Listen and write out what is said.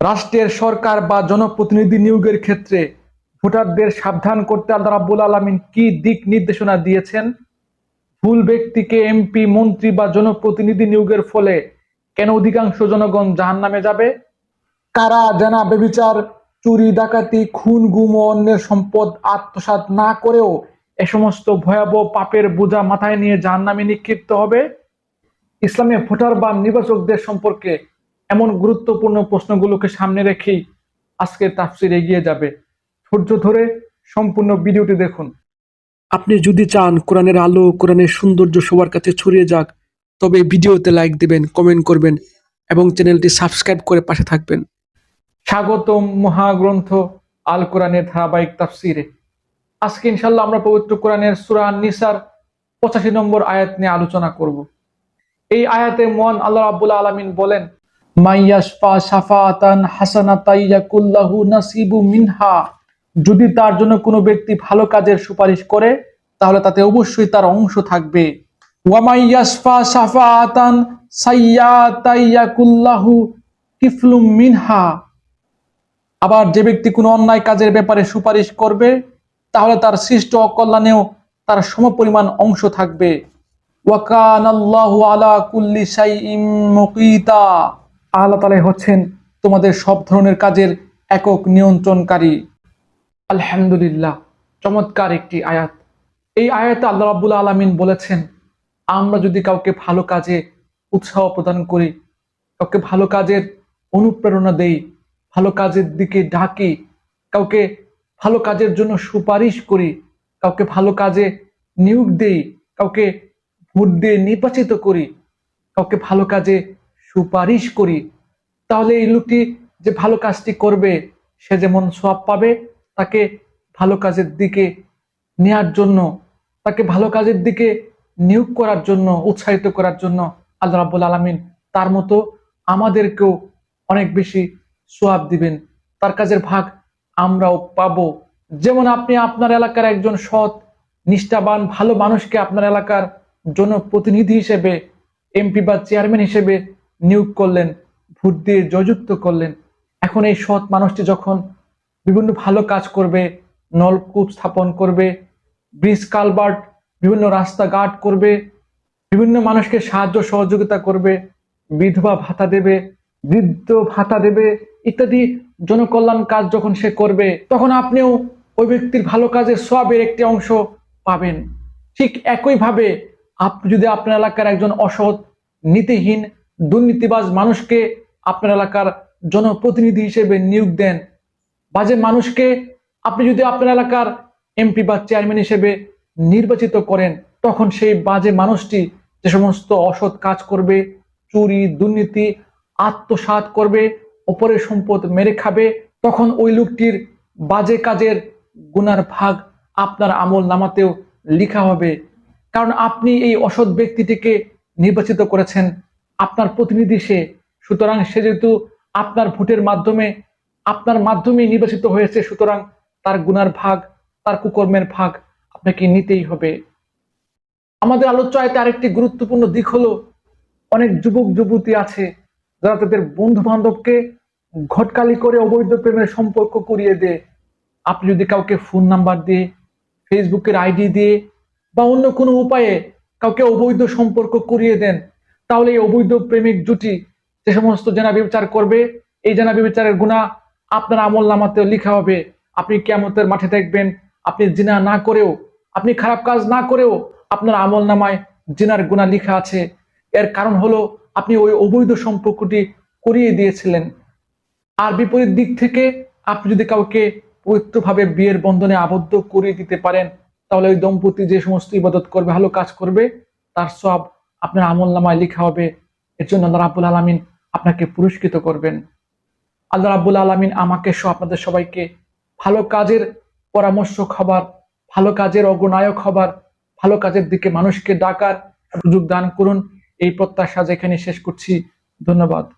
রাষ্ট্রের সরকার বা জনপ্রতিনিধি নিয়োগের ক্ষেত্রে ভোটারদের সাবধান করতে আল্লাহ রাব্বুল আলমিন কি দিক নির্দেশনা দিয়েছেন? ভুল ব্যক্তিকে এমপি মন্ত্রী বা জনপ্রতিনিধি নিয়োগের ফলে কেন অধিকাংশ জনগণ জাহান নামে যাবে? কারা জানা বেবিচার চুরি, ডাকাতি, খুন, গুম ও অন্যের সম্পদ আত্মসাৎ না করেও এ সমস্ত ভয়াবহ পাপের বোঝা মাথায় নিয়ে জাহান নামে নিক্ষিপ্ত হবে? ইসলামে ভোটার বা নির্বাচকদের সম্পর্কে এমন গুরুত্বপূর্ণ প্রশ্নগুলোকে সামনে রেখেই আজকের তাফসির এগিয়ে যাবে। ধৈর্য ধরে সম্পূর্ণ ভিডিওটি দেখুন। আপনি যদি চান কোরআনের আলো কোরআনের সৌন্দর্য সবার কাছে ছড়িয়ে যাক তবে ভিডিওতে লাইক দিবেন কমেন্ট করবেন এবং চ্যানেলটি সাবস্ক্রাইব করে পাশে থাকবেন। স্বাগতম মহাগ্রন্থ আল কোরআনের ধারাবাহিক তাফসিরে। আজকে ইনশাল্লাহ আমরা পবিত্র কোরআনের সুরা নিসার পঁচাশি নম্বর আয়াত নিয়ে আলোচনা করব। এই আয়াতে মন আল্লাহ রাব্বুল আলামিন বলেন মাইয়াশফা সাফাতান হাসানাতাইয়াকুল্লাহু নাসিবু মিনহা। যদি তার জন্য কোনো ব্যক্তি ভালো কাজের সুপারিশ করে, তাহলে তাতে অবশ্যই তার অংশ থাকবে। ওয়ামাইয়াশফা সাফাতান সাইয়াতাইয়াকুল্লাহু কিফলুম মিনহা। আবার যে ব্যক্তি কোনো অন্যায় কাজের ব্যাপারে সুপারিশ করবে, তাহলে তার সৃষ্ট অকল্যাণেও তার সমপরিমাণ অংশ থাকবে। ওয়াকানাল্লাহু আলা কুল্লি শাইইম মুকিতা। আল্লাহ তাআলা হচ্ছেন তোমাদের সব ধরনের কাজের একক নিয়ন্ত্রণকারী। আলহামদুলিল্লাহ, চমৎকার একটি আয়াত। এই আয়াতে আল্লাহ রাব্বুল আলামিন বলেছেন, আমরা যদি কাউকে ভালো কাজে উৎসাহ প্রদান করি, কাউকে ভালো কাজের অনুপ্রেরণা দেই, ভালো কাজের দিকে ডাকি, কাউকে ভালো কাজের জন্য সুপারিশ করি, কাউকে ভালো কাজে নিয়োগ দেই, কাউকে ভোট দিয়ে নির্বাচিত করি, কাউকে ভালো কাজে সুপারিশ করি, তাহলে এই লোকটি যে ভালো কাজটি করবে, সে যেমন সব পাবে, তাকে ভালো কাজের দিকে নেয়ার জন্য, তাকে ভালো কাজের দিকে নিয়োগ করার জন্য, উৎসাহিত করার জন্য আল্লাহ রাব্বুল আলামিন তার মতো আমাদেরকেও অনেক বেশি সোয়াব দিবেন। তার কাজের ভাগ আমরাও পাবো। যেমন আপনি আপনার এলাকার একজন সৎ, নিষ্ঠাবান, ভালো মানুষকে আপনার এলাকার জনপ্রতিনিধি হিসেবে, এমপি বা চেয়ারম্যান হিসেবে নিয়োগ করলেন, ভোট দিয়ে জয়যুক্ত করলেন। এখন এই সৎ মানুষটি যখন বিভিন্ন ভালো কাজ করবে, নলকূপ স্থাপন করবে, ব্রিজ কালভার্ট বিভিন্ন রাস্তাঘাট করবে, বিভিন্ন মানুষকে সাহায্য সহযোগিতা করবে, বিধবা ভাতা দেবে, বৃদ্ধ ভাতা দেবে, ইত্যাদি জনকল্যাণ কাজ যখন সে করবে, তখন আপনিও ওই ব্যক্তির ভালো কাজের সবের একটি অংশ পাবেন। ঠিক একইভাবে আপনি যদি আপনার এলাকার একজন অসৎ, নীতিহীন দুর্নীতিবাজ মানুষকে আপনার এলাকার জনপ্রতিনিধি হিসেবে নিয়োগ দেন। বাজে মানুষকে আপনি যদি আপনার এলাকার এমপি বা চেয়ারম্যান হিসেবে নির্বাচিত করেন, তখন সেই বাজে মানুষটি যে সমস্ত অসৎ কাজ করবে, চুরি, দুর্নীতি, আত্মসাৎ করবে অপরের সম্পদ মেরে খাবে, তখন ওই লোকটির বাজে কাজের গুনার ভাগ আপনার আমল নামাতেও লিখা হবে। কারণ আপনি এই অসৎ ব্যক্তিটিকে নির্বাচিত করেছেন আপনার প্রতিনিধি সে। সুতরাং সে যেহেতু আপনার ভোটের মাধ্যমে, আপনার মাধ্যমে নির্বাচিত হয়েছে, সুতরাং তার গুনার ভাগ, তার কুকর্মের ভাগ আপনাকে নিতেই হবে। আমাদের আলোচনায় আরেকটি গুরুত্বপূর্ণ দিক হলো, অনেক যুবক, যুবতী আছে যারা তাদের বন্ধু বান্ধবকে ঘটকালি করে অবৈধ প্রেমের সম্পর্ক করিয়ে দেয়। আপনি যদি কাউকে ফোন নাম্বার দিয়ে, ফেসবুকের আইডি দিয়ে বা অন্য কোনো উপায়ে কাউকে অবৈধ সম্পর্ক করিয়ে দেন তাহলে এই অবৈধ প্রেমিক জুটি যে সমস্ত জেনা বিচার করবে, এই জেনা বিচারের গুণা আপনার আমল নামাতে লিখা হবে। আপনি কেমতের মাঠে দেখবেন, আপনি জিনা না করেও, আপনি খারাপ কাজ না করেও আপনার আমল নামায় জিনার গুণা লিখা আছে। এর কারণ হলো, আপনি ওই অবৈধ সম্পর্কটি করিয়ে দিয়েছিলেন। আর বিপরীত দিক থেকে, আপনি যদি কাউকে পবিত্রভাবে বিয়ের বন্ধনে আবদ্ধ করিয়ে দিতে পারেন, তাহলে ওই দম্পতি যে সমস্ত ইবাদত করবে, ভালো কাজ করবে, তার সব আপনার আমল নামায় লেখা হবে। এর জন্য আল্লাহ রাবুল আলমিন আপনাকে পুরস্কৃত করবেন। আল্লাহ রাবুল আলমিন আমাকে সহ আপনাদের সবাইকে ভালো কাজের পরামর্শ খাবার, ভালো কাজের অগ্রনায়ক হবার, ভালো কাজের দিকে মানুষকে ডাকার সুযোগ দান করুন। এই প্রত্যাশা যেখানে শেষ করছি। ধন্যবাদ।